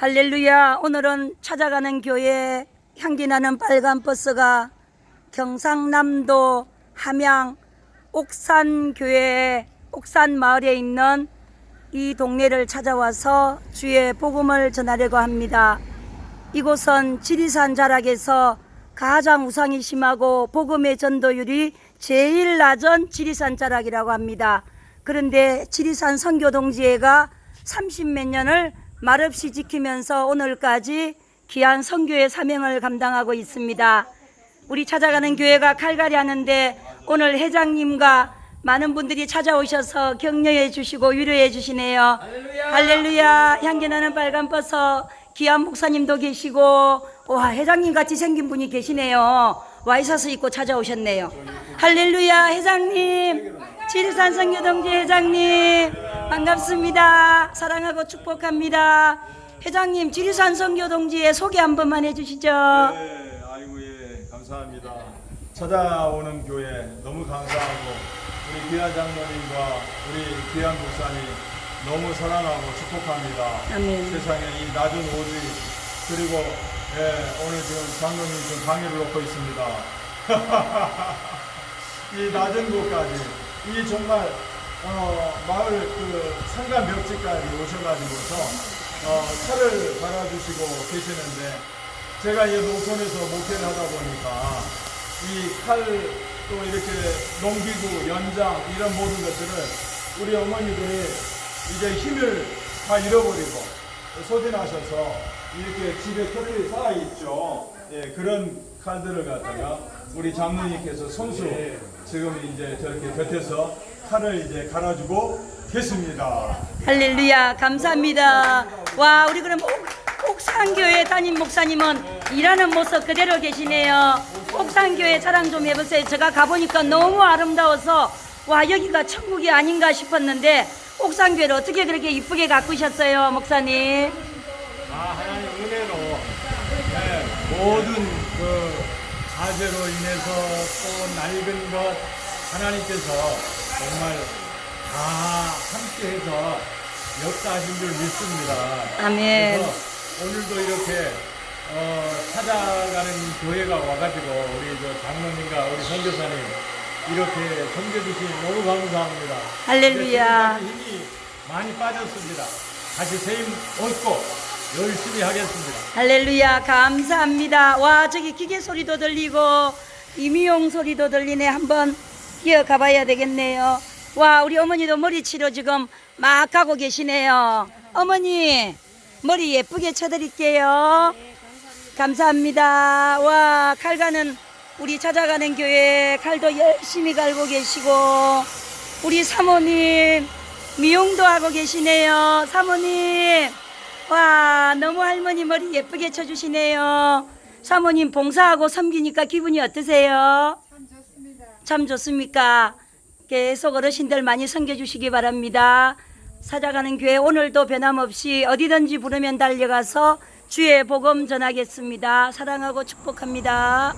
할렐루야. 오늘은 찾아가는 교회 향기 나는 빨간 버스가 경상남도 함양 옥산 교회 옥산 마을에 있는 이 동네를 찾아와서 주의 복음을 전하려고 합니다. 이곳은 지리산 자락에서 가장 우상이 심하고 복음의 전도율이 제일 낮은 지리산 자락이라고 합니다. 그런데 지리산 선교동지회가 30 몇 년을 말없이 지키면서 오늘까지 귀한 선교의 사명을 감당하고 있습니다. 우리 찾아가는 교회가 칼갈이 하는데 오늘 회장님과 많은 분들이 찾아오셔서 격려해 주시고 위로해 주시네요. 할렐루야. 향기 나는 빨간 버섯 귀한 목사님도 계시고 와 회장님 같이 생긴 분이 계시네요. 와이셔츠 입고 찾아오셨네요. 할렐루야 회장님 지리산 성교동지 회장님 반갑습니다. 사랑하고 축복합니다. 회장님 지리산 성교 동지의 소개 한 번만 해주시죠. 네, 아이고 예, 감사합니다. 찾아오는 교회 너무 감사하고 우리 귀한 장로님과 우리 귀한 목사님 너무 사랑하고 축복합니다. 아멘. 세상에 이 낮은 오지 그리고 예, 오늘 지금 장로님 좀 강의를 놓고 있습니다. 이 낮은 곳까지 이 정말 어, 마을 그 상가 멱지까지 오셔가지고서 어, 차를 갈아주시고 계시는데 제가 이 농촌에서 목회를 하다 보니까 이 칼 또 이렇게 농기구 연장 이런 모든 것들을 우리 어머니들이 이제 힘을 다 잃어버리고 소진하셔서 이렇게 집에 켜들이 쌓아 있죠. 예, 그런 칼들을 갖다가 우리 장로님께서 손수 지금 이제 저렇게 곁에서 칼을 이제 갈아주고 계십니다. 할렐루야 감사합니다. 와 우리 그럼 옥, 옥산교회 담임 목사님은 일하는 모습 그대로 계시네요. 옥산교회 자랑 좀 해보세요. 제가 가보니까 너무 아름다워서 와 여기가 천국이 아닌가 싶었는데 옥산교회를 어떻게 그렇게 이쁘게 가꾸셨어요 목사님? 아, 하나님 은혜로 네, 모든 그 가재로 인해서 또 낡은 것 하나님께서 정말 다 함께해서 역사하신 줄 믿습니다. 아멘. 그래서 오늘도 이렇게 어, 찾아가는 교회가 와가지고 우리 저 장로님과 우리 선교사님 이렇게 섬겨주시니 너무 감사합니다. 할렐루야. 힘이 많이 빠졌습니다. 다시 새힘 얻고 열심히 하겠습니다. 할렐루야 감사합니다. 와 저기 기계 소리도 들리고 이미용 소리도 들리네. 한번 기어가 봐야 되겠네요. 와 우리 어머니도 머리 치료 지금 막 가고 계시네요. 어머니 머리 예쁘게 쳐드릴게요. 감사합니다. 와 칼가는 우리 찾아가는 교회 칼도 열심히 갈고 계시고 우리 사모님 미용도 하고 계시네요. 사모님 와 너무 할머니 머리 예쁘게 쳐주시네요. 사모님 봉사하고 섬기니까 기분이 어떠세요? 참 좋습니다. 참 좋습니까? 계속 어르신들 많이 섬겨주시기 바랍니다. 찾아가는 교회 오늘도 변함없이 어디든지 부르면 달려가서 주의 복음 전하겠습니다. 사랑하고 축복합니다.